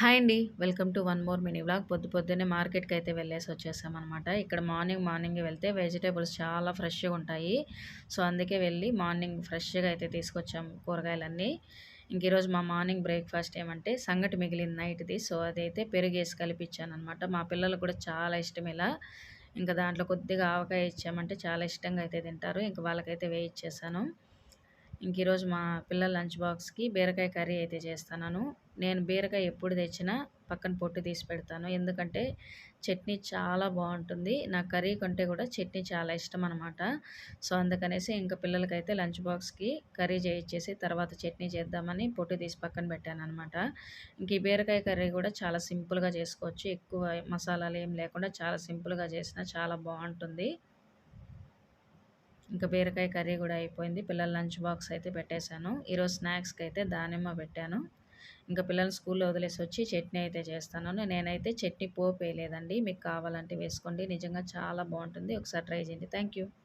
Hi అండి. Welcome to one more mini vlog. పొద్దు పొద్దున్నే మార్కెట్కి అయితే వెళ్ళేసి వచ్చేసామన్నమాట. ఇక్కడ మార్నింగ్ మార్నింగ్ వెళ్తే వెజిటేబుల్స్ చాలా ఫ్రెష్గా ఉంటాయి. సో అందుకే వెళ్ళి మార్నింగ్ ఫ్రెష్గా అయితే తీసుకొచ్చాము కూరగాయలన్నీ. ఇంక ఈరోజు మా మార్నింగ్ బ్రేక్ఫాస్ట్ ఏమంటే సంగటి మిగిలిన నైట్ది. సో అదైతే పెరుగేసి కలిపించాను అనమాట మా పిల్లలు కూడా చాలా ఇష్టం ఇలా. ఇంకా దాంట్లో కొద్దిగా ఆవకాయ ఇచ్చామంటే చాలా ఇష్టంగా అయితే తింటారు. ఇంకా వాళ్ళకైతే వేయిచ్చేసాను. ఇంక ఈరోజు మా పిల్లల లంచ్ బాక్స్కి బీరకాయ కర్రీ అయితే చేస్తున్నాను. నేను బీరకాయ ఎప్పుడు తెచ్చినా పక్కన పొట్టు తీసి పెడతాను. ఎందుకంటే చట్నీ చాలా బాగుంటుంది. నా కర్రీ కంటే కూడా చట్నీ చాలా ఇష్టం అనమాట సో అందుకనేసి ఇంకా పిల్లలకైతే లంచ్ బాక్స్కి కర్రీ చేయించేసి తర్వాత చట్నీ చేద్దామని పొట్టు తీసి పక్కన పెట్టాను అనమాట ఇంక ఈ బీరకాయ కర్రీ కూడా చాలా సింపుల్గా చేసుకోవచ్చు. ఎక్కువ మసాలాలు ఏం లేకుండా చాలా సింపుల్గా చేసినా చాలా బాగుంటుంది. ఇంకా బీరకాయ కర్రీ కూడా అయిపోయింది. పిల్లల లంచ్ బాక్స్ అయితే పెట్టేశాను. ఈరోజు స్నాక్స్కి అయితే దానిమ్మ పెట్టాను. ఇంకా పిల్లల్ని స్కూల్లో వదిలేసి వచ్చి చట్నీ అయితే చేస్తాను. నేనైతే చట్నీ పోపు వేయలేదండి. మీకు కావాలంటే వేసుకోండి. నిజంగా చాలా బాగుంటుంది. ఒకసారి ట్రై చేయండి. థ్యాంక్